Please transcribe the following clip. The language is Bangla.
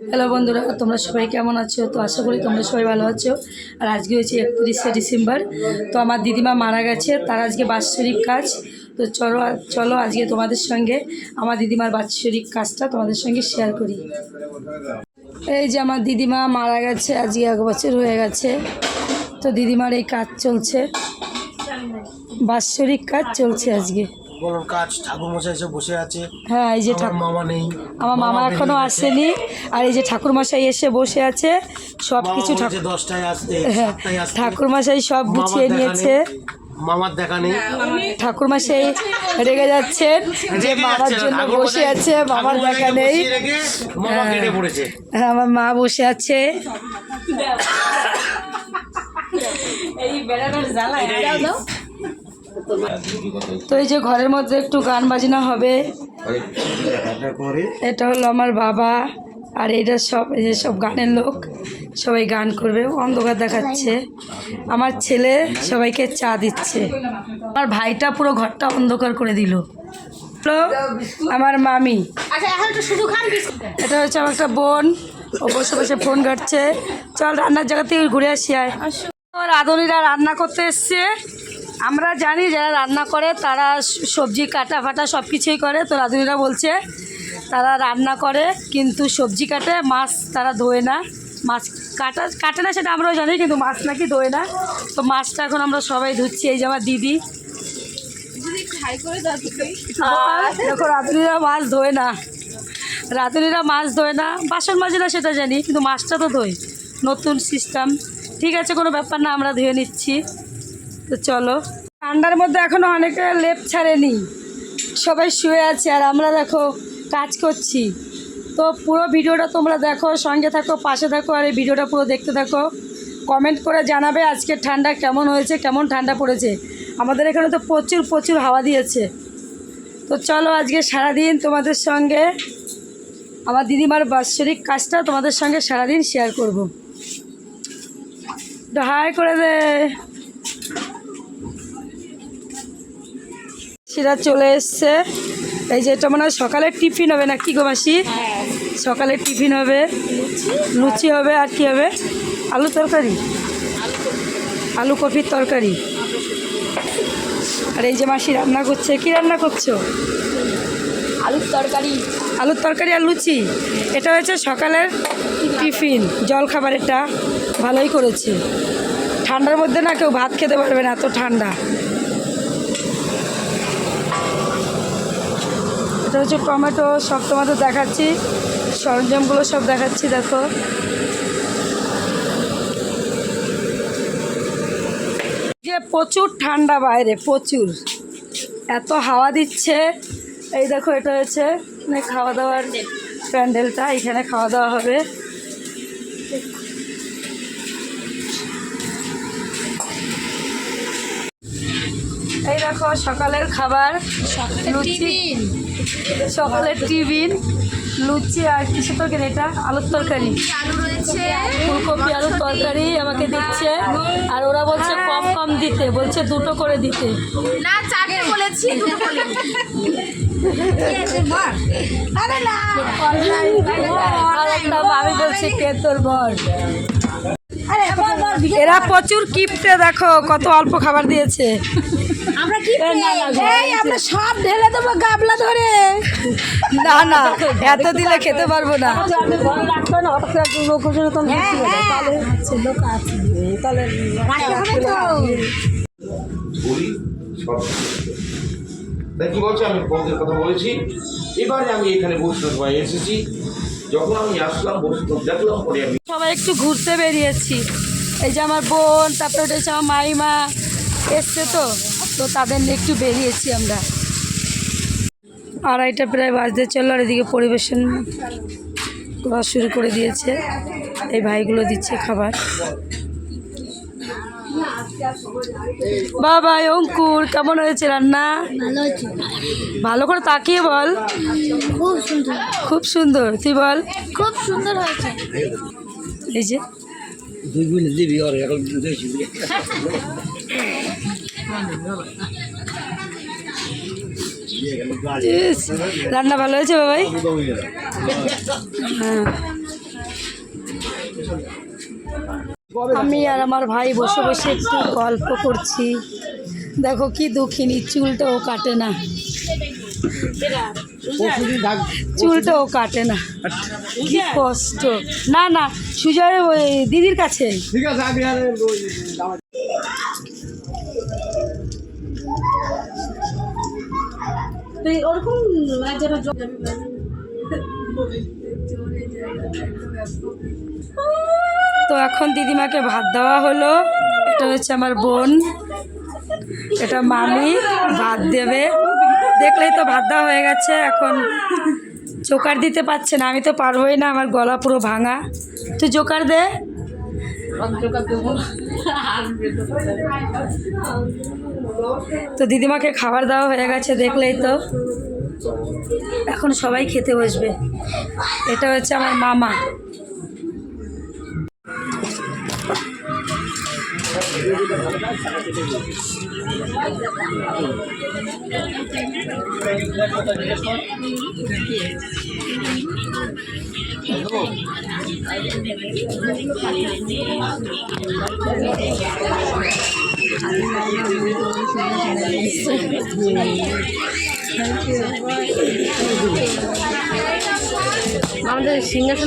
হ্যালো বন্ধুরা, তোমরা সবাই কেমন আছো? তো আশা করি তোমরা সবাই ভালো আছো। আর আজকে হচ্ছে একত্রিশে ডিসেম্বর। তো আমার দিদিমা মারা গেছে, তার আজকে বাৎসরিক কাজ। তো চলো চলো আজকে তোমাদের সঙ্গে আমার দিদিমার বাৎসরিক কাজটা তোমাদের সঙ্গে শেয়ার করি। এই যে আমার দিদিমা মারা গেছে, আজকে এক বছর হয়ে গেছে। তো দিদিমার এই কাজ চলছে। বাৎসরিক কাজ চলছে আজকে। বলুন কাজ ঠাকুর মশাই এসে বসে আছে। হ্যাঁ এই যে আমার ঠাকুর মামা নেই আমার মামা এখনও আসেনি। আর এই যে ঠাকুরমশাই এসে বসে আছে সব কিছু বলেছে দশটায় আসতে হ্যাঁ আসতে। ঠাকুরমশাই সব গুছিয়ে নিয়েছে। মামার দেখা নেই। ঠাকুরমশাই রেগে যাচ্ছেন যে মামার জন্য বসে আছে মামার দেখা নেই। হ্যাঁ। হ্যাঁ, আমার মা বসে আছে। তো এই যে ঘরের মধ্যে একটু গান বাজনা হবে। এটা হলো আমার বাবা আর এটা সব এই যে সব গানের লোক সবাই গান করবে অন্ধকার দেখাচ্ছে। আমার ছেলে সবাইকে চা দিচ্ছে। আমার ভাইটা পুরো ঘরটা অন্ধকার করে দিল। আমার মামি। আচ্ছা এটা হচ্ছে আমার একটা বোন ও বসে বসে ফোন ঘাটছে। চল রান্নার জায়গা থেকে ঘুরে আসি আয়। রাঁধুনিরা রান্না করতে এসছে। আমরা জানি যারা রান্না করে, তারা সবজি কাটা ফাটা সব কিছুই করে, তো রাঁধুনিরা বলছে তারা রান্না করে, কিন্তু সবজি কাটে, মাছ তারা ধোয় না। মাছ কাটা, কাটে না সেটা আমরাও জানি, কিন্তু মাছ নাকি ধোয় না। তো মাছটা এখন আমরা সবাই ধুচ্ছি, এই যে আমার দিদি। দেখো, রাঁধুনিরা মাছ ধোয় না। রাঁধুনিরা মাছ ধোয় না, বাসন মাজে না সেটা জানি, কিন্তু মাছটা তো ধোয়। নতুন সিস্টেম ঠিক আছে, কোনো ব্যাপার না, আমরা ধুয়ে নিচ্ছি। তো চলো। ঠান্ডার মধ্যে এখনও অনেকে লেপ ছাড়েনি। সবাই শুয়ে আছে আর আমরা দেখো কাজ করছি। তো পুরো ভিডিওটা তোমরা দেখো, সঙ্গে থাকো, পাশে থাকো আর এই ভিডিওটা পুরো দেখতে থাকো। কমেন্ট করে জানাবে আজকে ঠান্ডা কেমন হয়েছে, কেমন ঠান্ডা পড়েছে। আমাদের এখানে তো প্রচুর প্রচুর হাওয়া দিয়েছে। তো চলো আজকে সারাদিন তোমাদের সঙ্গে, আমার দিদিমার বাৎসরিক কাজটা তোমাদের সঙ্গে সারাদিন শেয়ার করব। হাই করে দে। সেটা চলে এসছে। এই যে এটা মনে হয় সকালের টিফিন হবে না কি গো মাসি? সকালের টিফিন হবে। লুচি হবে আর কি হবে? আলু তরকারি? আলু কপির তরকারি। আর এই যে মাসি রান্না করছে। কি রান্না করছ? আলুর তরকারি। আলুর তরকারি আর লুচি? এটা হয়েছে সকালের টিফিন। জল খাবার এটা। ভালোই করেছে। ঠান্ডার মধ্যে না কেউ ভাত খেতে পারবে না এত ঠান্ডা। এটা হচ্ছে টমেটো, সব টমেটো দেখাচ্ছি। সরঞ্জামগুলো সব দেখাচ্ছি, দেখো। যে প্রচুর ঠান্ডা বাইরে, প্রচুর। এত হাওয়া দিচ্ছে। এই দেখো, এটা হচ্ছে মানে খাওয়া দাওয়ার প্যান্ডেলটা, এখানে খাওয়া দাওয়া হবে। এই দেখো সকালের খাবার লুচি। সকালের টিফিন লুচি আর কিছু তরকারি? এটা আলুর তরকারি। ফুলকপি আলুর তরকারি আমাকে দিচ্ছে। আর ওরা বলছে কম কম দিতে বলছে দুটো করে দিতে। না চারটে বলেছি দুটো বলিনি আরে একটা আমি বলছি কে তোর বর? এরা প্রচুর কিপটে দেখো কত অল্প খাবার দিয়েছে। আমরা কি না, না, এই আমরা সব ঢেলে দেবো গাবলা ধরে। না না এত দিলে খেতে পারব না। রাখতে হবে তো। বলি সব। তাই কি বলছে? আমি বন্ধের কথা বলেছি। এবারে আমি এখানে ভাই এসেছি। যখন আমি আসলাম দেখলাম পরে আমি সবাই একটু ঘুরতে বেরিয়েছি। এই যে আমার বোন, তারপরে ওটা হচ্ছে আমার মাইমা এসছে তো তো তাদের নিয়ে একটু বেরিয়েছি আমরা। আড়াইটা প্রায় বাজতে চলল, আর এদিকে পরিবেশন করা শুরু করে দিয়েছে। এই ভাইগুলো দিচ্ছে খাবার। বাবা অঙ্কুর কেমন হয়েছে রান্না? ভালো করে তাকিয়ে বল। খুব সুন্দর। খুব সুন্দর তুই বল। খুব সুন্দর হয়েছে। এই যে। রান্না ভালো হয়েছে বাবাই? হ্যাঁ। আমি আর আমার ভাই বসে বসে একটু গল্প করছি। দেখো কি দুঃখিনী চুলটাও কাটে না। চুলটাও কাটে না। কি কষ্ট। না না সুজয় ওই দিদির কাছে। ঠিক আছে আমি আর ওরকম তো এখন দিদিমাকে ভাত দেওয়া হলো। এটা হচ্ছে আমার বোন। এটা মামি ভাত দেবে। দেখলেই তো ভাত দেওয়া হয়ে গেছে। এখন জোকার দিতে পারছে না। আমি তো পারবোই না, আমার গলা পুরো ভাঙা। তুই জোকার দে। তো দিদিমাকে খাবার দেওয়া হয়ে গেছে, দেখলেই তো। এখন সবাই খেতে বসবে। এটা হচ্ছে আমার মামা। আমাদের সিংহাসন